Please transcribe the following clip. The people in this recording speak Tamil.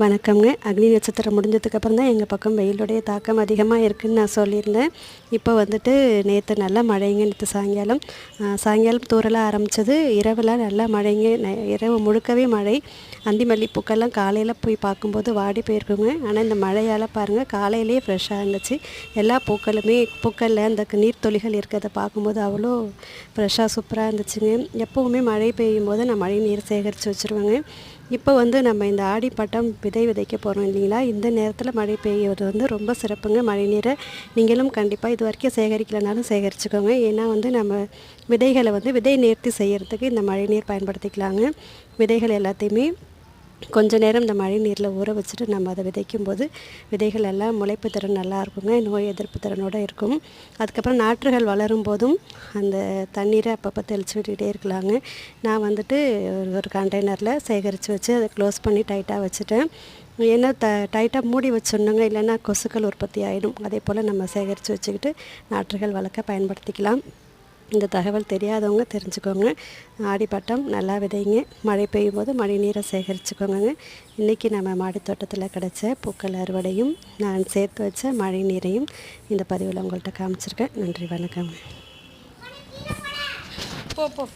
வணக்கம்ங்க. அக்னி நட்சத்திரம் முடிஞ்சதுக்கப்புறம் தான் எங்கள் பக்கம் வெயிலுடைய தாக்கம் அதிகமாக இருக்குதுன்னு நான் சொல்லியிருந்தேன். இப்போ வந்துட்டு நேற்று நல்லா மழைங்க நேற்று சாயங்காலம். சாயங்காலம் தூரலாக ஆரம்பித்தது இரவுலாம் நல்லா மழைங்க இரவு முழுக்கவே மழை. அந்திமல்லி பூக்கெல்லாம் காலையில் போய் பார்க்கும்போது வாடி போயிருக்குங்க. ஆனால் இந்த மழையால் பாருங்கள் காலையிலேயே ஃப்ரெஷ்ஷாக இருந்துச்சு. எல்லா பூக்களுமே பூக்களில் அந்த நீர்த்தொழிகள் இருக்கிறத பார்க்கும்போது அவ்வளோ ஃப்ரெஷ்ஷாக சூப்பராக இருந்துச்சுங்க. எப்போவுமே மழை பெய்யும் போது நான் மழை நீர் சேகரித்து வச்சுருவேங்க. இப்போ வந்து நம்ம இந்த ஆடி பட்டம் விதை விதைக்க போகிறோம் இல்லைங்களா? இந்த நேரத்தில் மழை பெய்யறது வந்து ரொம்ப சிறப்புங்க. மழை நீரை நீங்களும் கண்டிப்பாக இது வரைக்கும் சேகரிக்கலைனாலும் சேகரிச்சுக்கோங்க. ஏன்னா வந்து நம்ம விதைகளை வந்து விதை நேர்த்தி செய்கிறதுக்கு இந்த மழை நீர் பயன்படுத்திக்கலாங்க. விதைகள் எல்லாத்தையுமே கொஞ்ச நேரம் இந்த மழை நீரில் ஊற வச்சுட்டு நம்ம அதை விதைக்கும் போது விதைகள் எல்லாம் முளைப்பு திறன் நல்லா இருக்குங்க நோய் எதிர்ப்பு திறனோடு இருக்கும். அதுக்கப்புறம் நாற்றுகள் வளரும் போதும் அந்த தண்ணீரை அப்பப்போ தெளித்து விட்டுக்கிட்டே இருக்கலாங்க. நான் வந்துட்டு ஒரு ஒரு கண்டெய்னரில் சேகரித்து வச்சு அதை க்ளோஸ் பண்ணி டைட்டாக வச்சுட்டேன். ஏன்னா த டைட்டாக மூடி வச்சிடணுங்க இல்லைன்னா கொசுக்கள் உற்பத்தி ஆகிடும் அதே போல் நம்ம சேகரித்து வச்சுக்கிட்டு நாற்றுகள் வளர்க்க பயன்படுத்திக்கலாம். இந்த தகவல் தெரியாதவங்க தெரிஞ்சுக்கோங்க. ஆடிப்பட்டம் நல்லா விதைங்க. மழை பெய்யும் போது மழை நீரை சேகரிச்சுக்கோங்க இன்றைக்கி நம்ம மாடி தோட்டத்தில் கிடச்ச பூக்கள் அறுவடையும் நான் சேர்த்து வச்ச மழை நீரையும் இந்த பதிவில் உங்கள்கிட்ட காமிச்சிருக்கேன். நன்றி வணக்கம். போ போ.